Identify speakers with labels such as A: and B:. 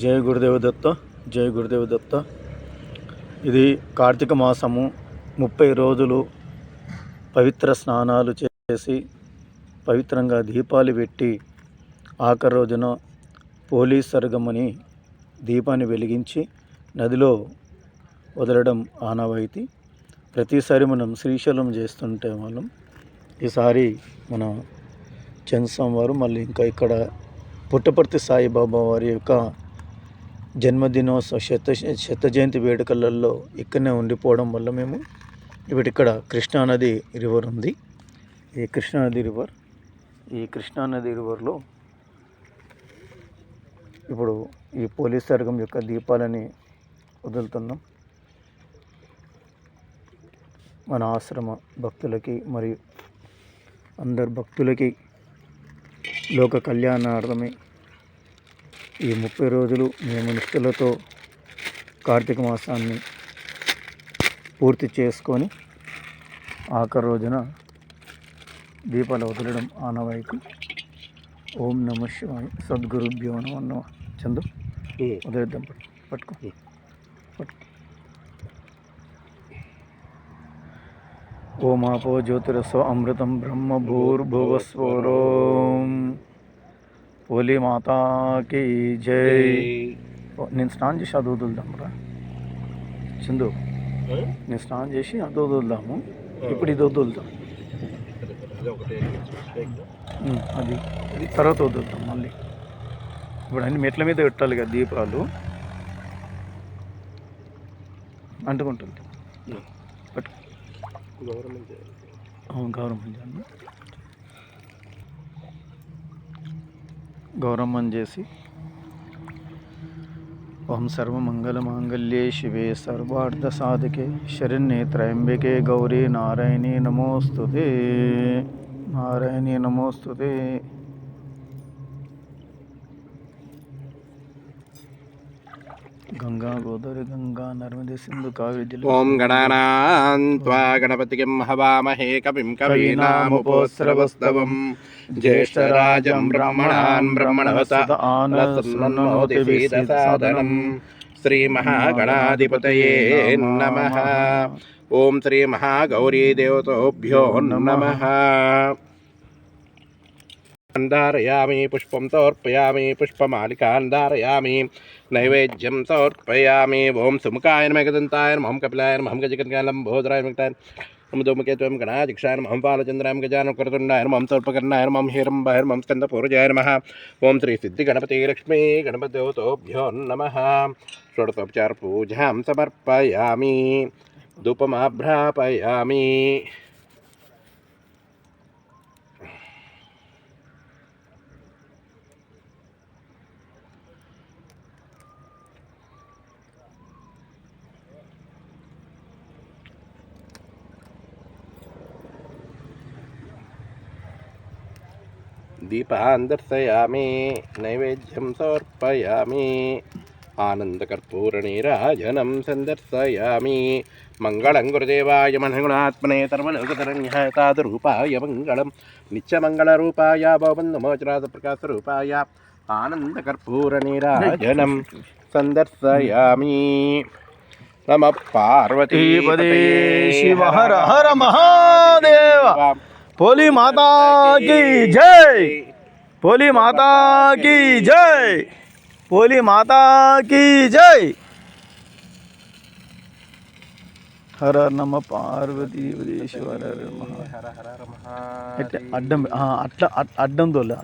A: జయ గురుదేవ దత్త జయ గురుదేవ దత్త. ఇది కార్తీక మాసము ముప్పై రోజులు పవిత్ర స్నానాలు చేసి పవిత్రంగా దీపాలు పెట్టి ఆఖరి రోజున పోలీస్ సర్గమని దీపాన్ని వెలిగించి నదిలో వదలడం ఆనవాయితీ. ప్రతిసారి మనం శ్రీశైలం చేస్తుంటే వాళ్ళం. ఈసారి మన చంద్రస్వామి వారు మళ్ళీ ఇంకా ఇక్కడ పుట్టపర్తి సాయిబాబా వారి యొక్క జన్మదినోత్సవ శత శత జయంతి వేడుకలలో ఇక్కడనే ఉండిపోవడం వల్ల మేము ఇప్పుడు ఇక్కడ కృష్ణానది రివర్ ఉంది. ఈ కృష్ణానది రివర్ ఈ కృష్ణానది రివర్లో ఇప్పుడు ఈ పోలీస్ సర్గం యొక్క దీపాలని వదులుతున్నాం. మన ఆశ్రమ భక్తులకి మరియు అందరు భక్తులకి లోక కళ్యాణార్థమై ఈ ముప్పై రోజులు మేము నిష్ఠలతో కార్తీక మాసాన్ని పూర్తి చేసుకొని ఆఖరి రోజున దీపాలు వదలడం ఆనవాయితీ. ఓం నమ శివాయ. సద్గురుభ్యో నమో చందు వదిలేద్దాం. పట్టు పట్టుకో. పట్టుకో. ఓమాపో జ్యోతిరస్వ అమృతం బ్రహ్మ ఓలి మాతాకి జై నేను స్నానం చేసి అది వదులుదాం రా చందు నేను స్నానం చేసి అది వదులుదాము ఇప్పుడు ఇది వదులుదాం అది ఇది తర్వాత వదులుతాం మళ్ళీ. ఇప్పుడు అన్ని మెట్ల మీద పెట్టాలి కదా దీపాలు. అంటుకుంటుంది. పట్టు అవును గౌరవం చేయండి గౌరవం చేసి ఓం సర్వమంగళమాంగళ్యే శివే సర్వార్థ సాధికే శరణ్యే త్రయంబికే గౌరీ నారాయణీ నమోస్తుతే నారాయణీ నమోస్తుతే. గంగా గోదావరి గంగా నర్మదే సింధు కావేరి
B: ఓం గణానాం త్వా గణపతికిం హవామహే కవిం కవీనాముపోస్రవస్తవం జ్యేష్ఠరాజం బ్రహ్మణాన్ బ్రహ్మణవస ఆనసన్నోతి వేదసాదనం శ్రీమహాగణాధిపతయే నమః. ఓం శ్రీ మహాగౌరీదేవతోభ్యో నమః. ధారయామి పుష్పం సమర్పయామి పుష్పమాలికాన్ ధారయామి నైవేద్యం సమర్పయామి. ఓం సుముఖాయ నమగదంతాయ నమః కపిలాయ నమః గజకన్కాలం భోదరాయ నమః నమదోముఖే త్వం గణాధిక్షాయ నమః బాలచంద్రాయ గజానం కరతుండాయ నమః సర్పకర్ణాయ నమః హిరంబాయ నమః స్కందపూర్జాయ నమః ఓం శ్రీ సిద్ధి గణపతి లక్ష్మీ గణపతిదేవతోభ్యో నమః. షోడశోపచార దీపాన్ దర్శయామి నైవేద్యం సమర్పయామి ఆనందకర్పూరనీరాజనం సందర్శయామి మంగళం గురుదేవాయ మనగుణాత్మనే తర్మలోకతరణ్యాయ తాదరూపాయ మంగళం నిత్యమంగళరూపాయ భవబంధమోచరాద ప్రకాశరూపాయ ఆనందకర్పూరనీరాజనం సందర్శయామి నమ పార్వతీ
A: పదే శివ హర హర మహాదేవ పోలీ మాతాకి జై. పోలీ మాతాకి జై. పోలీ మాతాకి జై. హర నమ పార్వతీ హర హర అడ్డం అట్లా అడ్డం తోలే